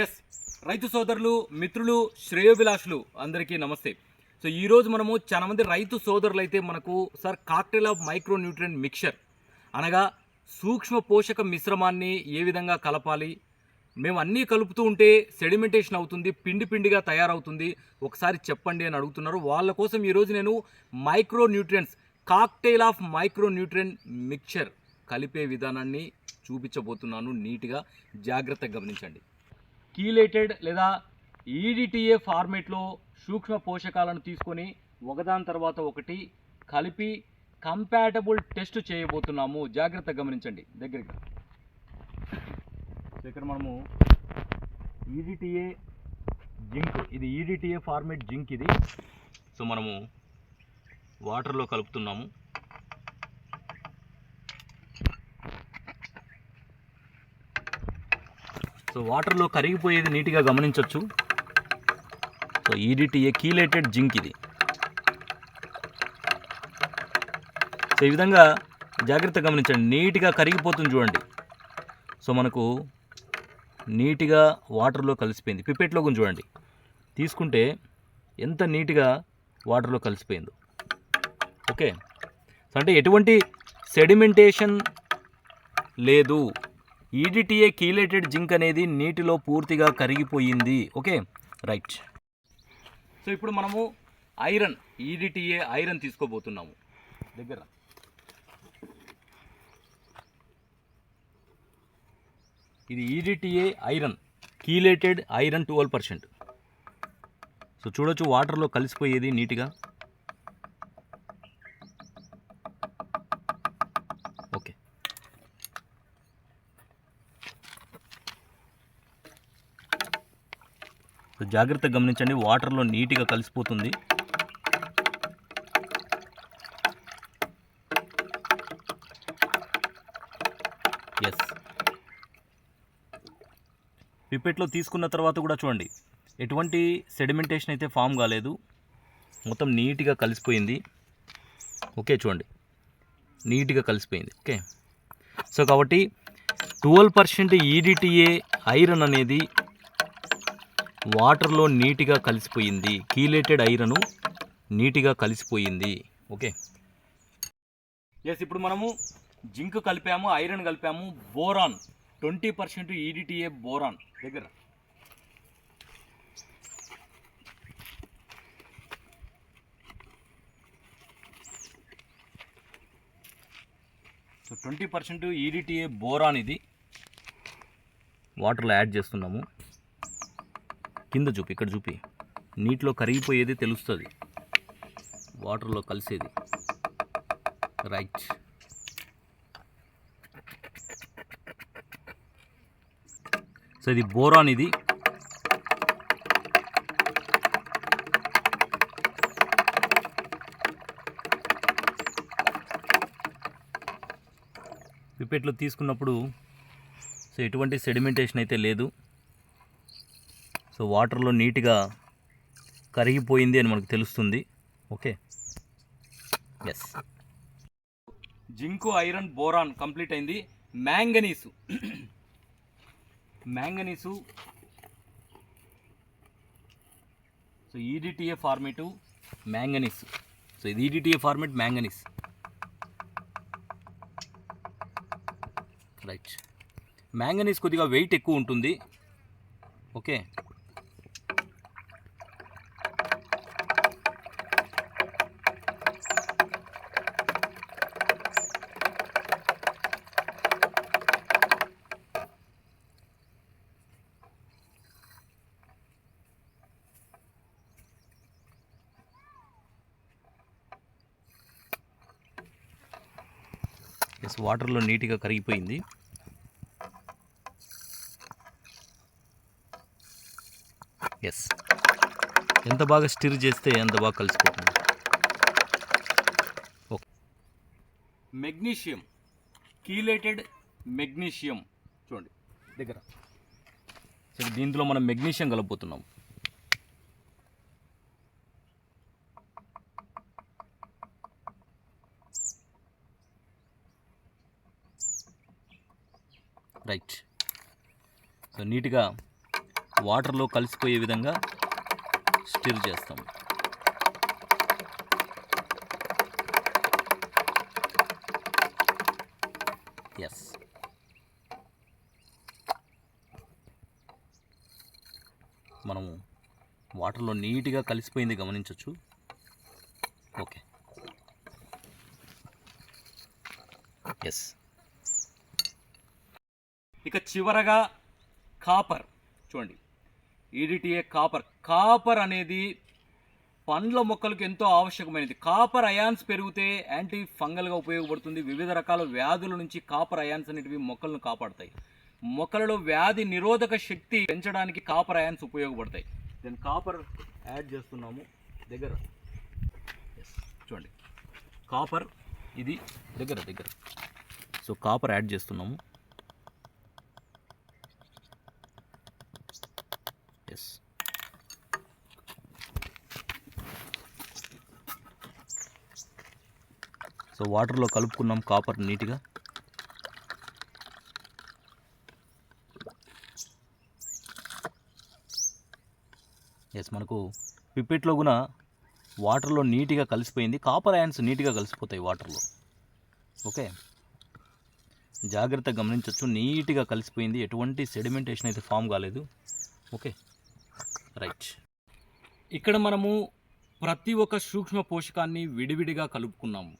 Yes రైతు సోదరులు మిత్రులు శ్రేయోభిలాషులు అందరికీ నమస్తే. సో ఈరోజు మనము చాలా మంది రైతు సోదరులు అయితే మనకు sir cocktail of micronutrient mixture అనగా సూక్ష్మ పోషక మిశ్రమాన్ని ఏ విధంగా కలపాలి? మేము అన్నీ కలుపుతూ ఉంటే సెడిమెంటేషన్ అవుతుంది పిండి పిండిగా తయారవుతుంది. ఒకసారి చెప్పండి అని అడుగుతున్నారు. వాళ్ళ కోసం ఈరోజు నేను micronutrients cocktail of micronutrient mixture కలిపే విధానాన్ని చూపించబోతున్నాను. నీట్గా జాగ్రత్తగా గమనించండి. కీలేటెడ్ లేదా ఈడిటిఏ ఫార్మేట్లో సూక్ష్మ పోషకాలను తీసుకొని ఒకదాని తర్వాత ఒకటి కలిపి కంపాటబుల్ టెస్ట్ చేయబోతున్నాము. జాగ్రత్తగా గమనించండి. దగ్గరికి ఇక్కడ మనము ఈడిటిఏ జింక్ ఇది ఈడిటిఏ ఫార్మేట్ జింక్ ఇది. సో మనము వాటర్లో కలుపుతున్నాము. సో వాటర్లో కరిగిపోయేది నీట్గా గమనించవచ్చు సో ఈడిటిఏ కీలేటెడ్ జింక్ ఇది. సో ఈ విధంగా జాగ్రత్త గమనించండి. నీట్గా కరిగిపోతుంది చూడండి. సో మనకు నీట్గా వాటర్లో కలిసిపోయింది. పిపెట్లో కొంచెం చూడండి. తీసుకుంటే ఎంత నీట్గా వాటర్లో కలిసిపోయిందో. ఓకే. అంటే ఎటువంటి సెడిమెంటేషన్ లేదు. ఈడిటిఏ కీలేటెడ్ జింక్ అనేది నీటిలో పూర్తిగా కరిగిపోయింది. ఓకే రైట్ సో ఇప్పుడు మనము ఐరన్ ఈడిటిఏ ఐరన్ తీసుకోబోతున్నాము. దగ్గర. ఇది EDTA iron chelated iron twelve percent so చూడొచ్చు వాటర్లో కలిసిపోయేది నీట్గా. జాగ్రత్తగా గమనించండి వాటర్లో నీట్గా కలిసిపోతుంది. ఎస్ పిపెట్లో తీసుకున్న తర్వాత కూడా చూడండి ఎటువంటి సెడిమెంటేషన్ అయితే ఫామ్ కాలేదు. మొత్తం నీట్గా కలిసిపోయింది. ఓకే చూడండి. నీట్గా కలిసిపోయింది. ఓకే సో కాబట్టి ట్వెల్వ్ పర్సెంట్ ఈడిటిఏ ఐరన్ అనేది వాటర్లో నీట్గా కలిసిపోయింది. కీలేటెడ్ ఐరన్ నీట్గా కలిసిపోయింది. ఓకే? ఎస్ ఇప్పుడు మనము జింక్ కలిపాము iron కలిపాము boron. Twenty percent EDTA boron. దగ్గర. So twenty percent EDTA boron ఇది. వాటర్లో యాడ్ చేస్తున్నాము. కింద చూపి ఇక్కడ చూపి. నీటిలో కరిగిపోయేది తెలుస్తుంది. వాటర్లో కలిసేది. రైట్. సో ఇది బోరాన్ ఇది. పిపెట్లో తీసుకున్నప్పుడు సో ఎటువంటి సెడిమెంటేషన్ అయితే లేదు. సో వాటర్లో నీట్గా కరిగిపోయింది అని మనకు తెలుస్తుంది. Okay? Yes zinc iron boron complete అయింది. Manganese. Manganese. So EDTA formate manganese. So ఇది EDTA formate manganese. Right manganese కొద్దిగా వెయిట్ ఎక్కువ ఉంటుంది. ఓకే? ఎస్ వాటర్లో నీట్గా కరిగిపోయింది. ఎస్ ఎంత బాగా స్టిర్ చేస్తే ఎంత బాగా కలిసిపోతుంది. Okay magnesium. Chelated magnesium. చూడండి దగ్గర. దీంట్లో మనం మెగ్నీషియం కలపబోతున్నాం. రైట్. సో నీట్గా వాటర్లో కలిసిపోయే విధంగా స్టిర్ చేస్తాం. ఎస్ మనము వాటర్లో నీట్గా కలిసిపోయింది గమనించవచ్చు ఓకే. ఎస్ ఇక చివరగా కాపర్. చూడండి. EDTA copper. కాపర్ అనేది పండ్ల మొక్కలకు ఎంతో ఆవశ్యకమైనది. కాపర్ అయాన్స్ పెరిగితే యాంటీ ఫంగల్గా ఉపయోగపడుతుంది. వివిధ రకాల వ్యాధుల నుంచి కాపర్ అయాన్స్ అనేటివి మొక్కలను కాపాడతాయి. మొక్కలలో వ్యాధి నిరోధక శక్తి పెంచడానికి కాపర్ అయాన్స్ ఉపయోగపడతాయి. దెన్ కాపర్ యాడ్ చేస్తున్నాము. దగ్గర. చూడండి. కాపర్ ఇది దగ్గర దగ్గర. సో కాపర్ యాడ్ చేస్తున్నాము. ఎస్ సో వాటర్లో కలుపుకున్నాం కాపర్ నీట్గా ఎస్ మనకు పిప్పెట్లో కూడా వాటర్లో నీట్గా కలిసిపోయింది కాపర్ అయాన్స్ నీట్గా కలిసిపోతాయి వాటర్లో ఓకే జాగ్రత్తగా గమనించవచ్చు నీట్గా కలిసిపోయింది ఎటువంటి సెడిమెంటేషన్ అయితే ఫామ్ కాలేదు ఓకే రైట్ ఇక్కడ మనము ప్రతి ఒక్క సూక్ష్మ పోషకాన్ని విడివిడిగా కలుపుకున్నాము.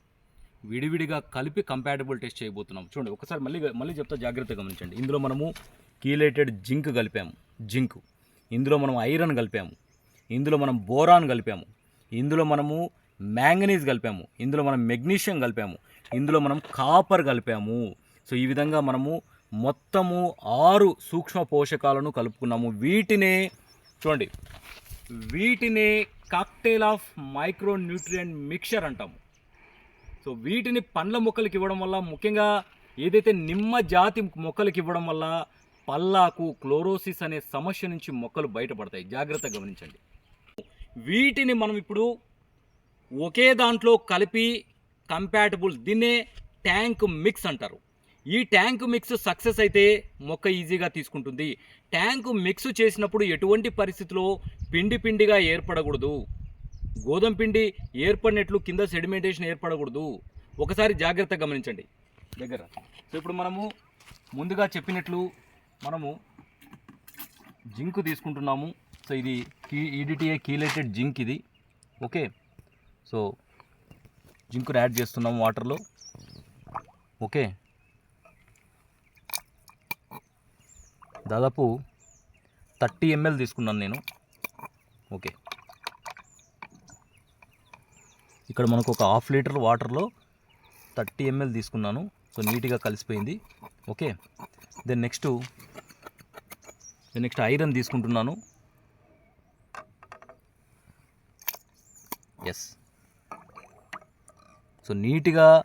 విడివిడిగా కలిపి కంపాటబుల్ టెస్ట్ చేయబోతున్నాం చూడండి ఒకసారి మళ్ళీ మళ్ళీ చెప్తా జాగ్రత్తగా గమనించండి. ఇందులో మనము కీలేటెడ్ జింక్ కలిపాము. జింక్ ఇందులో మనం ఐరన్ కలిపాము. ఇందులో మనం బోరాన్ కలిపాము. ఇందులో మనము మ్యాంగనీస్ కలిపాము. ఇందులో మనం మెగ్నీషియం కలిపాము. ఇందులో మనం కాపర్ కలిపాము. సో ఈ విధంగా మనము మొత్తము ఆరు సూక్ష్మ పోషకాలను కలుపుకున్నాము. వీటినే చూడండి. వీటినే cocktail of micro nutrient mixture అంటాము. సో వీటిని పండ్ల మొక్కలకి ఇవ్వడం వల్ల ముఖ్యంగా ఏదైతే నిమ్మ జాతి మొక్కలకి ఇవ్వడం వల్ల పల్లాకు క్లోరోసిస్ అనే సమస్య నుంచి మొక్కలు బయటపడతాయి. జాగ్రత్తగా గమనించండి. వీటిని మనం ఇప్పుడు ఒకే దాంట్లో కలిపి కంపాటబుల్ దీన్నే ట్యాంక్ మిక్స్ అంటారు. ఈ ట్యాంక్ మిక్స్ సక్సెస్ అయితే మొక్క ఈజీగా తీసుకుంటుంది. ట్యాంకు మిక్స్ చేసినప్పుడు ఎటువంటి పరిస్థితిలో పిండి పిండిగా ఏర్పడకూడదు. గోధుమ పిండి ఏర్పడినట్లు కింద సెడిమెంటేషన్ ఏర్పడకూడదు. ఒకసారి జాగ్రత్తగా గమనించండి. దగ్గర. సో ఇప్పుడు మనము ముందుగా చెప్పినట్లు మనము జింక్ తీసుకుంటున్నాము. సో ఇది కీ ఈడిటిఏ కీలేటెడ్ జింక్ ఇది. ఓకే? సో జింకును యాడ్ చేస్తున్నాము వాటర్లో. ఓకే? దాదాపు థర్టీ ఎంఎల్ తీసుకున్నాను నేను. ఓకే. ఇక్కడ మనకు ఒక హాఫ్ లీటర్ వాటర్లో థర్టీ ఎంఎల్ తీసుకున్నాను. సో నీట్గా కలిసిపోయింది. Okay. Then next then next iron తీసుకుంటున్నాను. ఎస్ సో నీట్గా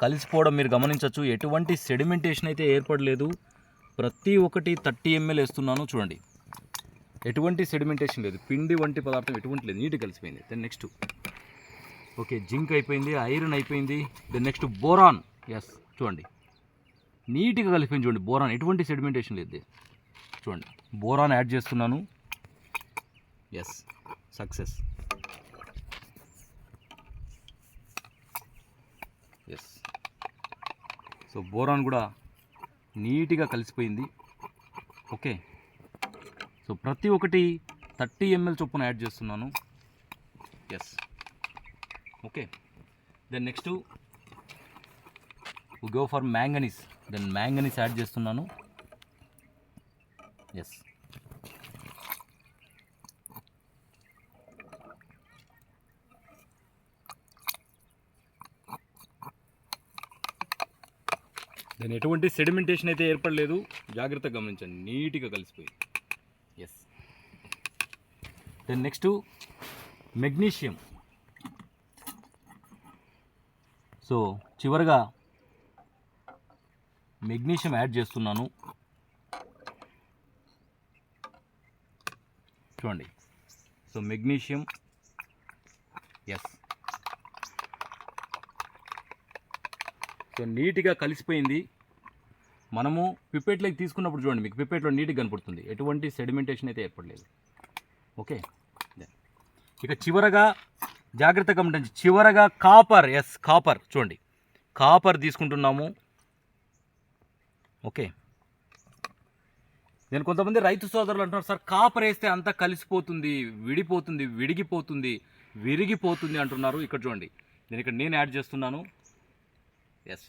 కలిసిపోవడం మీరు గమనించవచ్చు ఎటువంటి సెడిమెంటేషన్ అయితే ఏర్పడలేదు. ప్రతి ఒక్కటి థర్టీ ఎంఎల్ వేస్తున్నాను చూడండి. ఎటువంటి సెడిమెంటేషన్ లేదు. పిండి వంటి పదార్థం ఎటువంటి లేదు. నీట్గా కలిసిపోయింది. దెన్ నెక్స్ట్ ఓకే జింక్ అయిపోయింది ఐరన్ అయిపోయింది. Then next boron. ఎస్ చూడండి. నీట్గా కలిపింది చూడండి బోరాన్. ఎటువంటి సెడిమెంటేషన్ లేదు. చూడండి. బోరాన్ యాడ్ చేస్తున్నాను. Yes success yes so boron కూడా నీట్గా కలిసిపోయింది. ఓకే. సో ప్రతి ఒక్కటి థర్టీ ఎంఎల్ చొప్పున యాడ్ చేస్తున్నాను. Yes okay. Then next go for manganese then manganese add చేస్తున్నాను. ఎస్ దాని ఎటువంటి సెడిమెంటేషన్ అయితే ఏర్పడలేదు. జాగ్రత్తగా గమనించండి. నీట్గా కలిసిపోయి yes then next magnesium so చివరిగా మెగ్నీషియం యాడ్ చేస్తున్నాను. చూడండి. సో మెగ్నీషియం ఎస్ సో నీట్గా కలిసిపోయింది. మనము పిప్పెట్లోకి తీసుకున్నప్పుడు చూడండి మీకు పిప్పెట్లో నీట్గా కనపడుతుంది. ఎటువంటి సెడిమెంటేషన్ అయితే ఏర్పడలేదు. ఓకే? ఇక చివరగా జాగ్రత్త ఉంటుంది చివరగా కాపర్ ఎస్ కాపర్ చూడండి. కాపర్ తీసుకుంటున్నాము. ఓకే? నేను కొంతమంది రైతు సోదరులు అంటున్నారు సార్ కాపర్ వేస్తే అంతా కలిసిపోతుంది విడిపోతుంది విడిగిపోతుంది విరిగిపోతుంది అంటున్నారు. ఇక్కడ చూడండి. నేను ఇక్కడ నేను యాడ్ చేస్తున్నాను. ఎస్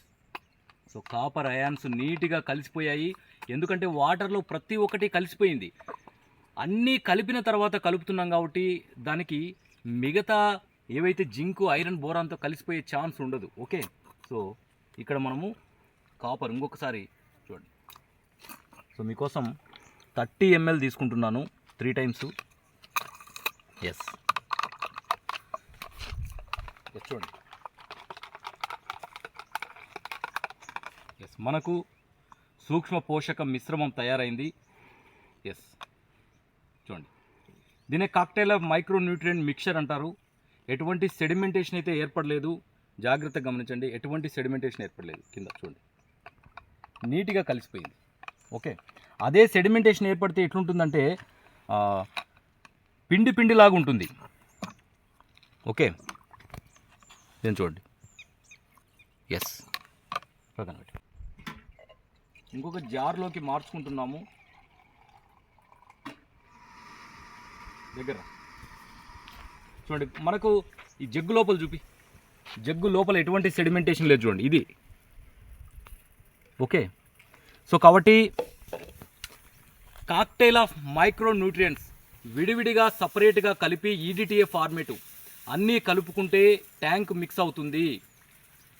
సో కాపర్ అయాన్స్ నీట్గా కలిసిపోయాయి. ఎందుకంటే వాటర్లో ప్రతి ఒక్కటి కలిసిపోయింది. అన్నీ కలిపిన తర్వాత కలుపుతున్నాం కాబట్టి దానికి మిగతా ఏవైతే జింకు ఐరన్ బోరాన్తో కలిసిపోయే ఛాన్స్ ఉండదు. ఓకే సో ఇక్కడ మనము కాపర్ ఇంకొకసారి చూడండి. సో మీకోసం థర్టీ ఎంఎల్ తీసుకుంటున్నాను త్రీ టైమ్స్ ఎస్ ఎస్ చూడండి. ఎస్ మనకు సూక్ష్మ పోషక మిశ్రమం తయారైంది. ఎస్ చూడండి. దీనే cocktail of micro nutrient mixture అంటారు. ఎటువంటి సెడిమెంటేషన్ అయితే ఏర్పడలేదు జాగ్రత్తగా గమనించండి. ఎటువంటి సెడిమెంటేషన్ ఏర్పడలేదు. కింద చూడండి. నీట్గా కలిసిపోయింది. ఓకే అదే సెడిమెంటేషన్ ఏర్పడితే ఎట్లుంటుందంటే పిండి పిండిలాగా ఉంటుంది. ఓకే నేను చూడండి. ఎస్ పక్కన ఇంకొక జార్లోకి మార్చుకుంటున్నాము. దగ్గర. చూడండి మనకు ఈ జగ్గు లోపల చూపి. జగ్గు లోపల ఎటువంటి సెడిమెంటేషన్ లేదు చూడండి ఇది. ఓకే. సో కాబట్టి కాక్టైల్ ఆఫ్ మైక్రో న్యూట్రియంట్స్ విడివిడిగా సపరేట్గా కలిపి ఈడిటిఏ ఫార్మేటు అన్నీ కలుపుకుంటే ట్యాంక్ మిక్స్ అవుతుంది.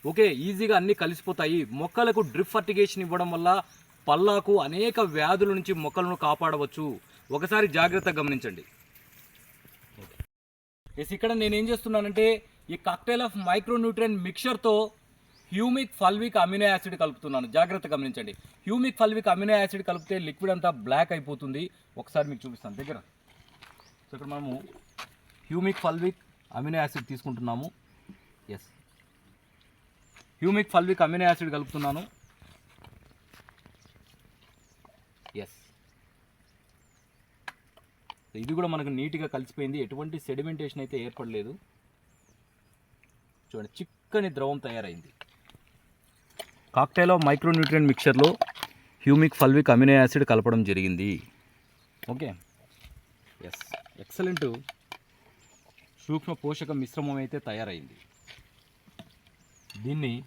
ఓకే ఈజీగా అన్నీ కలిసిపోతాయి. మొక్కలకు డ్రిప్ ఫర్టిగేషన్ ఇవ్వడం వల్ల పల్లాకు అనేక వ్యాధుల నుంచి మొక్కలను కాపాడవచ్చు. ఒకసారి జాగ్రత్త గమనించండి. ఎస్ ఇక్కడ నేనేం చేస్తున్నానంటే ఈ కాక్టైల్ ఆఫ్ మైక్రోన్యూట్రియన్ మిక్చర్తో హ్యూమిక్ ఫల్విక్ అమినో యాసిడ్ కలుపుతున్నాను. జాగ్రత్త గమనించండి. హ్యూమిక్ ఫల్విక్ అమినో యాసిడ్ కలిపితే లిక్విడ్ అంతా బ్లాక్ అయిపోతుంది. ఒకసారి మీకు చూపిస్తాను. దగ్గర. సో ఇక్కడ మనము హ్యూమిక్ ఫల్విక్ అమినో యాసిడ్ తీసుకుంటున్నాము. Yes humic fulvic amino acid కలుపుతున్నాను. ఎస్ ఇది కూడా మనకు నీట్గా కలిసిపోయింది. ఎటువంటి సెడిమెంటేషన్ అయితే ఏర్పడలేదు. చూడండి చిక్కని ద్రవం తయారైంది. కాక్టైల్ ఆఫ్ మైక్రోన్యూట్రియన్ మిక్చర్లో హ్యూమిక్ ఫల్విక్ అమినో యాసిడ్ కలపడం జరిగింది. ఓకే ఎస్ ఎక్సలెంట్ సూక్ష్మ పోషక మిశ్రమం అయితే తయారైంది. దీన్ని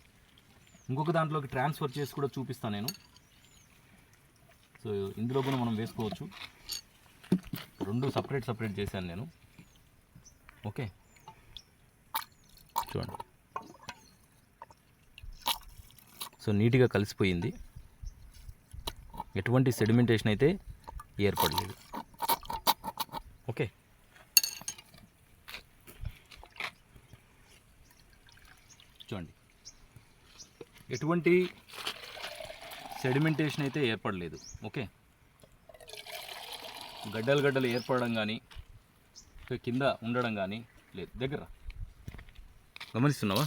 ఇంకొక దాంట్లోకి ట్రాన్స్ఫర్ చేసి కూడా చూపిస్తాను నేను. సో ఇందులో కూడా మనం వేసుకోవచ్చు. రెండు సపరేట్ సపరేట్ చేశాను నేను. ఓకే. చూడండి. సో నీట్గా కలిసిపోయింది. ఎటువంటి సెడిమెంటేషన్ అయితే ఏర్పడలేదు. ఓకే. చూడండి. ఎటువంటి సెడిమెంటేషన్ అయితే ఏర్పడలేదు ఓకే గడ్డలు గడ్డలు ఏర్పడడం కానీ కింద ఉండడం కానీ లేదు. దగ్గర గమనిస్తున్నావా?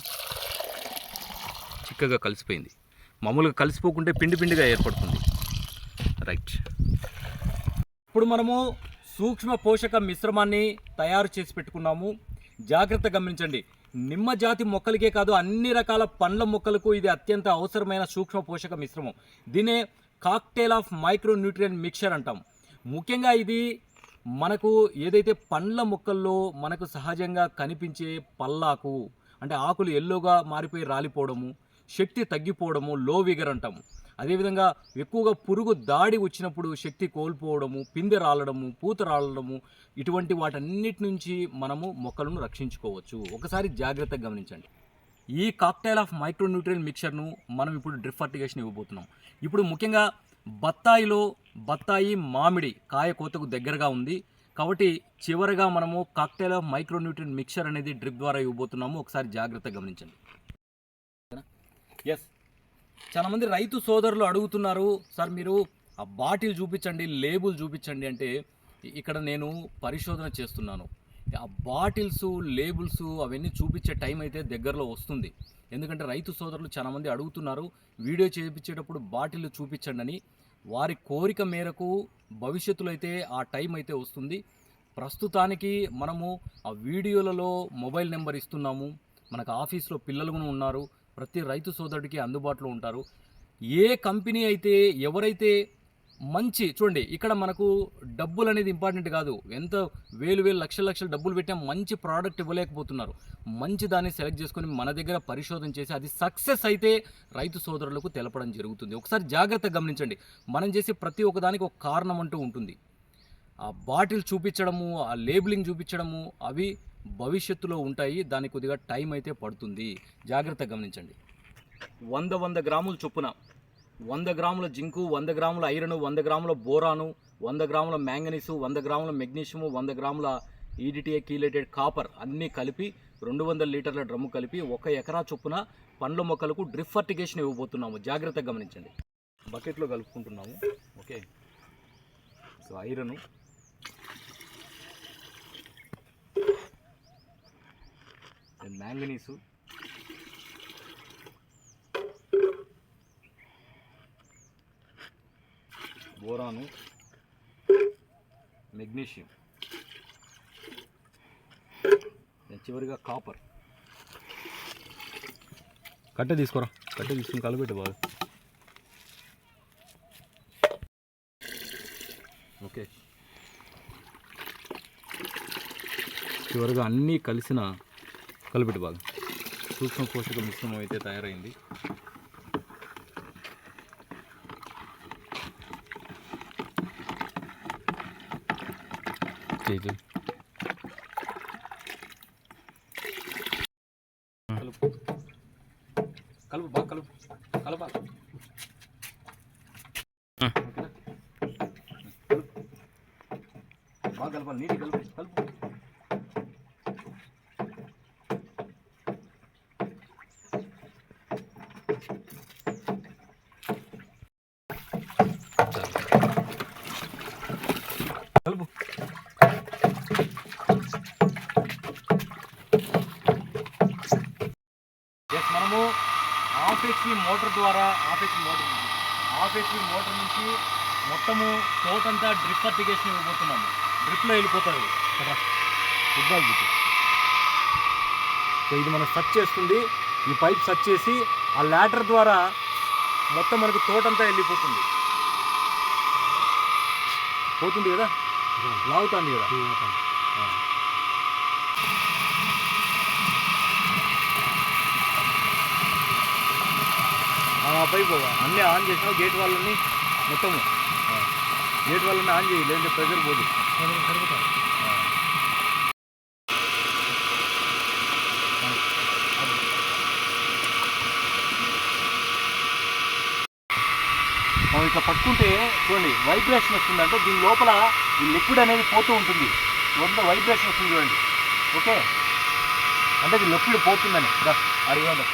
చిక్కగా కలిసిపోయింది. మామూలుగా కలిసిపోకుంటే పిండి పిండిగా ఏర్పడుతుంది. రైట్ ఇప్పుడు మనము సూక్ష్మ పోషక మిశ్రమాన్ని తయారు చేసి పెట్టుకున్నాము. జాగ్రత్త గమనించండి. నిమ్మ జాతి మొక్కలకే కాదు అన్ని రకాల పండ్ల మొక్కలకు ఇది అత్యంత అవసరమైన సూక్ష్మ పోషక మిశ్రమం. దీనే cocktail of micro nutrient mixture అంటాం. ముఖ్యంగా ఇది మనకు ఏదైతే పండ్ల మొక్కల్లో మనకు సహజంగా కనిపించే పల్లాకు అంటే ఆకులు ఎల్లోగా మారిపోయి రాలిపోవడము శక్తి తగ్గిపోవడము లో విగర్ అంటాము. అదేవిధంగా ఎక్కువగా పురుగు దాడి వచ్చినప్పుడు శక్తి కోల్పోవడము పిందె రాలడము పూత రాలడము ఇటువంటి వాటన్నిటి నుంచి మనము మొక్కలను రక్షించుకోవచ్చు. ఒకసారి జాగ్రత్తగా గమనించండి. ఈ కాక్టైల్ ఆఫ్ మైక్రోన్యూట్రియన్ మిక్చర్ను మనం ఇప్పుడు డ్రిప్ ఫర్టిగేషన్ ఇవ్వబోతున్నాం. ఇప్పుడు ముఖ్యంగా బత్తాయిలో బత్తాయి మామిడి కాయ కోతకు దగ్గరగా ఉంది. కాబట్టి చివరగా మనము కాక్టైల్ ఆఫ్ మైక్రోన్యూట్రియన్ మిక్చర్ అనేది డ్రిప్ ద్వారా ఇవ్వబోతున్నాము. ఒకసారి జాగ్రత్తగా గమనించండి. ఎస్ చాలా మంది రైతు సోదరులు అడుగుతున్నారు సార్ మీరు ఆ బాటిల్ చూపించండి లేబుల్ చూపించండి అంటే ఇక్కడ నేను పరిశోధన చేస్తున్నాను. ఆ బాటిల్స్ లేబుల్స్ అవన్నీ చూపించే టైం అయితే దగ్గరలో వస్తుంది. ఎందుకంటే రైతు సోదరులు చాలామంది అడుగుతున్నారు వీడియో చేయించేటప్పుడు బాటిల్ చూపించండి అని. వారి కోరిక మేరకు భవిష్యత్తులో అయితే ఆ టైం అయితే వస్తుంది. ప్రస్తుతానికి మనము ఆ వీడియోలలో మొబైల్ నెంబర్ ఇస్తున్నాము. మనకు ఆఫీస్లో పిల్లలు కూడా ఉన్నారు. ప్రతి రైతు సోదరుడికి అందుబాటులో ఉంటారు. ఏ కంపెనీ అయితే ఎవరైతే మంచి చూడండి ఇక్కడ మనకు డబ్బులు అనేది ఇంపార్టెంట్ కాదు. ఎంత వేలు వేలు లక్షల లక్షల డబ్బులు పెట్టినా మంచి ప్రోడక్ట్ ఇవ్వలేకపోతున్నారు. మంచి దాన్ని సెలెక్ట్ చేసుకొని మన దగ్గర పరిశోధన చేసి అది సక్సెస్ అయితే రైతు సోదరులకు తెలపడం జరుగుతుంది. ఒకసారి జాగ్రత్తగా గమనించండి. మనం చేసే ప్రతి ఒక్కదానికి ఒక కారణం అంటూ ఉంటుంది. ఆ బాటిల్ చూపించడము ఆ లేబులింగ్ చూపించడము అవి భవిష్యత్తులో ఉంటాయి. దానికి కొద్దిగా టైం అయితే పడుతుంది. జాగ్రత్తగా గమనించండి. వంద వంద గ్రాముల చొప్పున వంద గ్రాముల జింకు వంద గ్రాముల ఐరన్ వంద గ్రాముల బోరాను వంద గ్రాముల మ్యాంగనీసు వంద గ్రాముల మెగ్నీషియము వంద గ్రాముల ఈడిటీఏ కీలేటెడ్ కాపర్ అన్నీ కలిపి రెండు వందల లీటర్ల డ్రమ్ము కలిపి ఒక ఎకరా చొప్పున పండ్ల మొక్కలకు డ్రిప్ ఫర్టిగేషన్ ఇవ్వబోతున్నాము. జాగ్రత్తగా గమనించండి. బకెట్లో కలుపుకుంటున్నాము. Okay. So iron manganese boron magnesium చివరిగా కాపర్ కట్టె తీసుకోరా? కట్టె తీసుకుని కలపెట్టు బాగా ఓకే చివరిగా అన్నీ కలిసిన కలపెట్టు బాగా సూక్ష్మ పోషక మిశ్రమం అయితే తయారైంది. కలుపు. కలుపు బాగా కలుపు. కలప. బాగా కలపాలి. నీటి కలుపు. కలుపు ఎస్ మనము హాఫ్ హెచ్పి మోటార్ ద్వారా ఆఫీస్ మోటర్ మోటార్ నుంచి ఆఫీస్ మోటార్ నుంచి మొత్తము తోటంతా డ్రిప్ అప్లికేషన్ ఇవ్వబోతున్నాము డ్రిప్లో వెళ్ళిపోతుంది కదా? ఫుట్బాల్ గిట్ సో ఇది మనం సచ్ చేస్తుంది. ఈ పైప్ సచ్ చేసి ఆ ల్యాడర్ ద్వారా మొత్తం మనకు తోటంతా వెళ్ళిపోతుంది. పోతుంది కదా? లాగుతుంది కదా? ఆ. అన్నీ ఆన్ చేసినావు గేట్ వాళ్ళని మొత్తము. గేట్ వాళ్ళని ఆన్ చేయి లేదంటే ప్రెజర్ పోదు. మనం ఇట్లా పట్టుకుంటే చూడండి వైబ్రేషన్ వస్తుంది అంటే దీని లోపల ఈ లిక్విడ్ అనేది పోతూ ఉంటుంది. లోపల వైబ్రేషన్ వస్తుంది చూడండి. ఓకే? అంటే ఇది లిక్విడ్ పోతుందని. అడిగండి